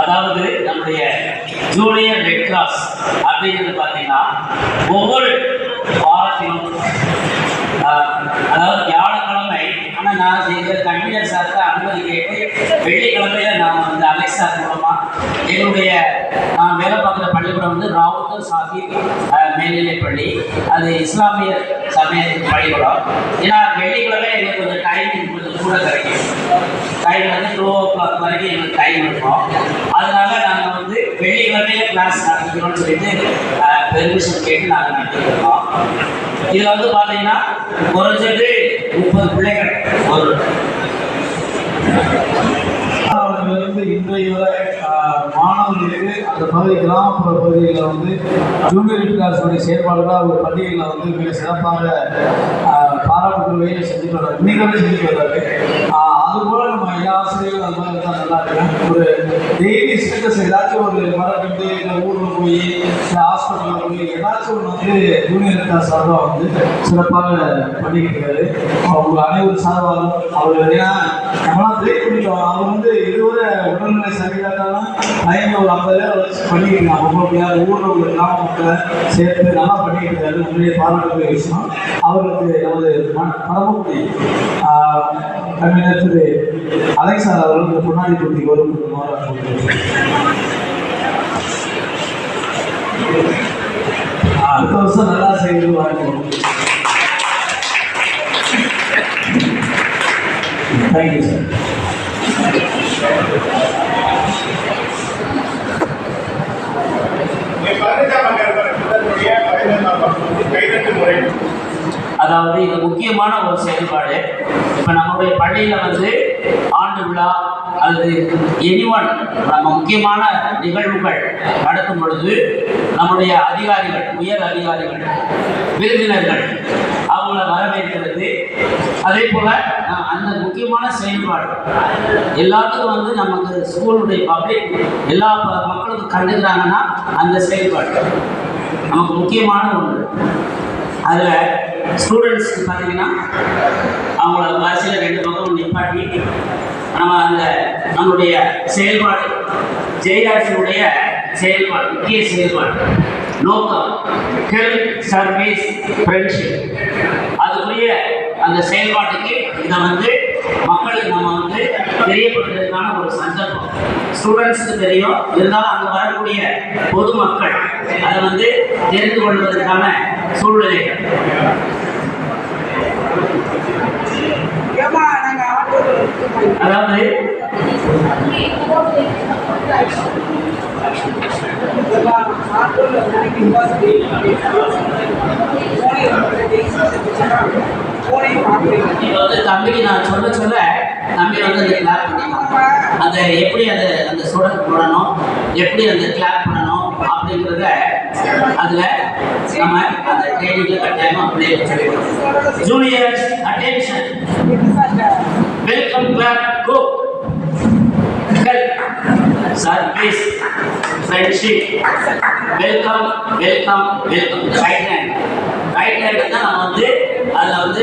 அதாவது நம்முடைய junior red cross அப்படிங்கிறது பார்த்தீங்கன்னா ஒவ்வொரு வாரத்திலும் அதாவது வியாழக்கிழமை ஆனால் நான் எங்கள் கன்வீனர் சார்க்கு அனுமதி கேட்டு வெள்ளிக்கிழமையில நான் வந்து அலெக்ஸ் மூலமாக மூலமா எங்களுடைய நான் வேலை பார்க்குற பள்ளிக்கூடம் வந்து ராவுத்தர் சாஹிப் மேல்நிலை பள்ளி அது இஸ்லாமிய சமய பள்ளிக்கூடம். ஏன்னா வெள்ளிக்கிழமை எங்களுக்கு கொஞ்சம் டைமிங் கொஞ்சம் கூட கிடைக்கும். டைம் வந்து டூ ஓ கிளாக் வரைக்கும் எங்களுக்கு டைம் இருக்கும். அதனால நாங்கள் வந்து வெள்ளிக்கிழமையில கிளாஸ் நடத்திக்கிறோம்னு சொல்லிட்டு பெர்மிஷன் கேட்டு நாங்கள் நடத்திக்கிறோம் இதில் வந்து பார்த்தீங்கன்னா குறைஞ்சது முப்பது பிள்ளைகள். ஒரு அவர்களிருந்து இன்றைய வரை மாணவர்களுக்கு அந்த பகுதி கிராமப்புற பகுதிகளில் வந்து ஜூனியர் கிளாஸுடைய செயல்பாடுகள் ஒரு பள்ளிகளில் வந்து மிக சிறப்பாக ஆஹ், பாராட்டுக்குரிய வகையில் செஞ்சுட்டு வர்றாரு. இன்னைக்கு செஞ்சுட்டு வர்றாரு. ஆஹ், அதுபோல நம்ம எல்லா ஆசிரியர்களும் அது மாதிரி தான் நல்லா இருக்கும். ஒரு டெய்லி ஸ்டேட்டஸ் ஏதாச்சும் ஒரு மரக்கட்டு இல்லை ஊரில் போய் இல்லை ஹாஸ்பிட்டலில் போய் ஏதாச்சும் ஒன்று வந்து யூனியன் கிளாஸ் சார்பாக வந்து சிறப்பாக பண்ணிக்கிட்டு இருக்காரு அவங்க அனைவரும் சார்பாகவும் அவர் ஏன்னா நம்மளாம் ப்ரே பண்ணிட்டோம். அவர் வந்து இதுவரை உடல்நிலை சரியில்லாட்டாலும் லைனில் ஒரு ஐம்பதாயிரம் வச்சு பண்ணிக்கிட்டு இருக்காங்க ஒவ்வொரு ஊரில் உள்ள கிராம மக்களை சேர்த்து நல்லா பண்ணிக்கிட்டு இருக்காரு உண்மையிலே பாராட்டக்கூடிய விஷயம். அவருக்கு நமது ம- பரமக்குடி கவிஞர் திரு அலெக்சார் புண்ணாடி பொன்னாடி ஒரு கௌரவப்படுத்துமாறு அடுத்த வருஷம் நல்லா செய்து வாங்கணும் தேங்க்யூ சார் அதாவது இது முக்கியமான ஒரு செயல்பாடு. இப்போ நம்மளுடைய பள்ளியில் வந்து ஆண்டு விழா அல்லது எனிவன் நம்ம முக்கியமான நிகழ்வுகள் நடத்தும் பொழுது நம்முடைய அதிகாரிகள் உயர் அதிகாரிகள் விருந்தினர்கள் அவங்கள வரவேற்கிறது. அதே போல் அந்த முக்கியமான செயல்பாடு எல்லாத்துக்கும் வந்து நமக்கு ஸ்கூலுடைய பப்ளிக் எல்லா மக்களுக்கும் கண்டுக்கிறாங்கன்னா அந்த செயல்பாடு. நமக்கு முக்கியமான ஒன்று. அதில் ஸ்டூடெண்ட்ஸ்க்கு பார்த்தீங்கன்னா அவங்கள வரிசையில் ரெண்டு பக்கம் நிப்பாட்டி நம்ம அந்த நம்மளுடைய செயல்பாடு ஜெயராஜனுடைய செயல்பாடு முக்கிய செயல்பாடு நோக்கம் ஹெல்த் சர்வீஸ் ஃப்ரெண்ட்ஷிப் அதுக்குரிய அந்த செயல்பாட்டுக்கு இதை வந்து மக்களுக்கு நம்ம வந்து தெரியப்படுத்துறதுக்கான ஒரு சந்தர்ப்பம். ஸ்டூடெண்ட்ஸுக்கு தெரியும். இருந்தாலும் அங்கே வரக்கூடிய பொதுமக்கள் அதை வந்து தெரிந்து கொள்வதற்கான சூழ்நிலைகள். நாங்க ஆட்டோல அதாவது இப்போ வந்து தம்பிக்கு நான் சொல்ல சொல்ல தம்பி வந்து அந்த கிளாப் பண்ணிக்கலாம் அந்த எப்படி அதை அந்த சுடல் பண்ணணும் எப்படி அந்த கிளாப் பண்ணணும் அப்படிங்கிறத அதில் நம்ம அந்த ட்ரைனிங்கில் கட்டாயமாக அப்படியே சொல்லி கொடுக்கணும் juniors attention welcome clap go help service friendship welcome welcome welcome right hand right hand தான் நம்ம வந்து அதில் வந்து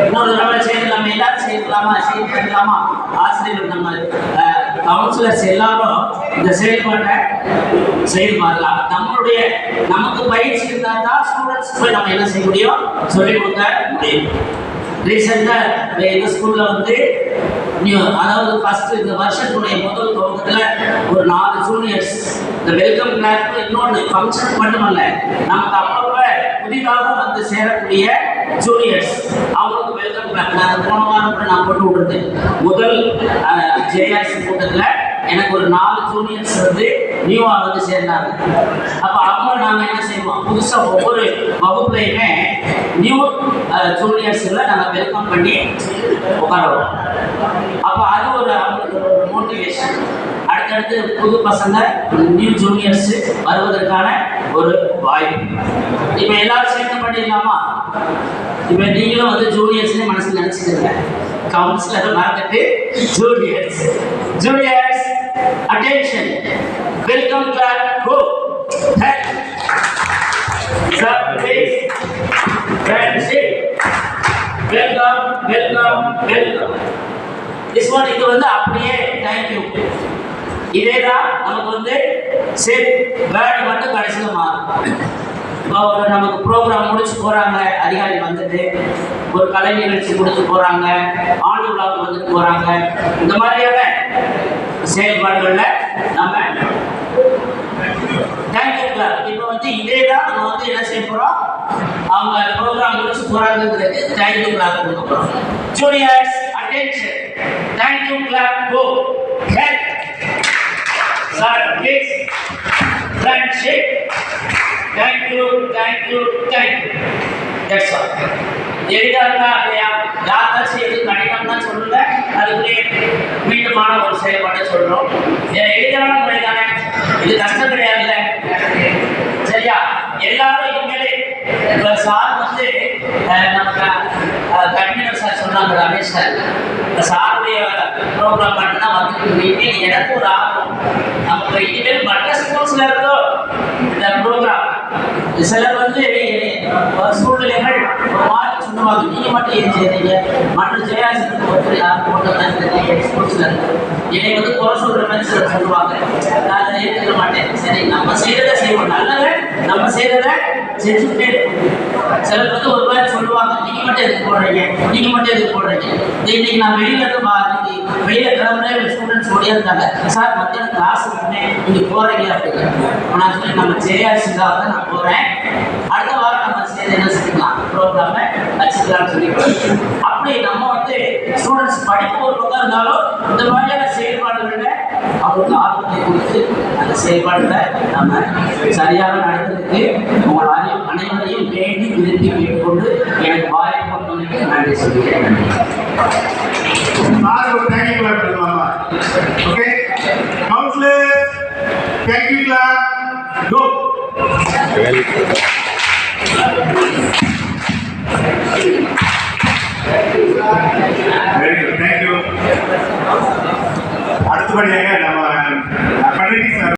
இன்னொரு தடவை செய்யலாமா எல்லாரும் செய்யலாமா? பண்ணலாமா ஆசிரியர்கள் நம்ம கவுன்சிலர்ஸ் எல்லாரும் இந்த செயல்பாட்டை செயல்பாடலாம் நம்மளுடைய நமக்கு பயிற்சி இருந்தால் தான் ஸ்டூடெண்ட்ஸ் போய் நம்ம என்ன செய்ய முடியும்? சொல்லிக் கொடுக்க முடியும். ரீசெண்டாக எங்கள் ஸ்கூலில் வந்து அதாவது ஃபர்ஸ்ட் இந்த வருஷத்துடைய முதல் துவக்கத்தில் ஒரு நாலு ஜூனியர்ஸ் இந்த வெல்கம் கிளாஸ் இன்னொன்று ஃபங்க்ஷன் மட்டுமல்ல நமக்கு அப்பப்போ புதிதாக வந்து சேரக்கூடிய ஜூனியர்ஸ் அவங்களுக்கு வெல்கம் பேக் நான் போன வாரம் கூட நான் போட்டு விட்டுருந்தேன் முதல் ஜேஆர்சி கூட்டத்தில் எனக்கு ஒரு நாலு ஜூனியர்ஸ் வந்து நியூவா வந்து சேர்ந்தாங்க. அப்போ அவங்க நாங்கள் என்ன செய்வோம்? புதுசாக ஒவ்வொரு வகுப்புலையுமே நியூ ஜூனியர்ஸில் நாங்கள் வெல்கம் பண்ணி உட்காருவோம். அப்போ அது ஒரு அவங்களுக்கு ஒரு மோட்டிவேஷன் அடுத்தடுத்து புது பசங்க நியூ ஜூனியர்ஸ் வருவதற்கான ஒரு வாய்ப்பு. இப்போ எல்லாரும் சேர்ந்து பண்ணிடலாமா? இப்போ நீங்களும் வந்து ஜூனியர்ஸ்னு மனசில் நினச்சிக்கிறீங்க கவுன்சிலர் மறந்துட்டு juniors juniors attention welcome clap go service friendship welcome welcome welcome this one இது வந்து அப்படியே தேங்க்யூ இதே தான் நமக்கு வந்து சரி வேர்டு மட்டும் கடைசியில் மாறும். இப்போ ஒரு நமக்கு ப்ரோக்ராம் முடிச்சு போகிறாங்க அதிகாரி வந்துட்டு ஒரு கலை நிகழ்ச்சி கொடுத்து போகிறாங்க ஆண்டு விழாவுக்கு வந்துட்டு போகிறாங்க இந்த மாதிரியான செயல்பாடுகளில் நம்ம தேங்க்யூ கிளாப் இப்போ வந்து இதே தான் நம்ம வந்து என்ன செய்ய போகிறோம் அவங்க ப்ரோக்ராம் முடிச்சு போகிறாங்கிறதுக்கு தேங்க்யூ கிளாப் கொடுக்க போகிறோம் juniors attention thank you clap go sir please friendship thank you thank you thank you That's all. எளிதாக இருந்தா இல்லையா யாருக்காச்சும் எது கடினம் தான் சொல்லல அதுக்குள்ளே மீண்டுமான ஒரு செயல்பாட்டை சொல்றோம். எளிதான முறை தானே இது கஷ்டம் கிடையாதுல்ல? சரியா? எல்லாரும் இனிமேலே இப்போ சார் வந்து அஹ், நம்ம சார் சொன்னாங்க ரமேஷ் சார். சார் ப்ரோக்ராம் மட்டும்தான் வந்துட்டு இருக்கு. எனக்கு ஒரு ஆர்வம். நம்ம இனிமேல் மற்ற ஸ்கூல்ஸ்ல இருந்தோ இந்த ப்ரோக்ராம் சிலர் வந்து சூழ்நிலைகள் ஒரு மாதிரி சொல்லுவாங்க. நீங்க மட்டும் ஏன் செய்யறீங்க? மற்ற ஜெயாசத்துக்கு ஒருத்தர் யார் போட்டதான் ஸ்கூல்ஸ்ல இருக்கு என்னை வந்து குறை சொல்ற மாதிரி சிலர் சொல்லுவாங்க. நான் அதை ஏற்றுக்க மாட்டேன். சரி நம்ம செய்யறதை செய்வோம். நல்லதை நம்ம செய்யறதை செஞ்சுக்கிட்டே சிலர் வந்து ஒரு மாதிரி சொல்லுவாங்க. நீங்க மட்டும் எதுக்கு போடுறீங்க? நீங்க மட்டும் எதுக்கு போடுறீங்க? இன்னைக்கு நான் வெளியில இருந்து வெளியில கிளம்புற ஸ்டூடெண்ட்ஸ் ஓடியா இருந்தாங்க சார் மத்தியானம் கிளாஸ் இருக்குமே நீங்க போறீங்க அப்படின்னு. நான் சொல்லி நம்ம ஜெயாசிக்காக தான் நான் போறேன். அடுத்த வாரம் நம்ம சேர்ந்து என்ன செஞ்சுக்கலாம்? ப்ரோக்ராமை வச்சுக்கலாம்னு சொல்லி அப்படி நம்ம வந்து ஸ்டூடெண்ட்ஸ் படிப்பு ஒரு பக்கம் இருந்தாலும் இந்த மாதிரியான செயல்பாடுகளில் அவங்களுக்கு ஆர்வத்தை கொடுத்து அந்த செயல்பாடுகளை நம்ம சரியாக நடத்துறதுக்கு உங்கள் அனைவரையும் வேண்டி விரும்பி கேட்டுக்கொண்டு எனக்கு வாய் நன்றி சொல்லிக்கிறேன் நன்றி நாளைக்கு தேங்க்யூ கிளாப் பண்ணலாமா okay councillor thank you clap go very good thank you அடுத்தபடியாக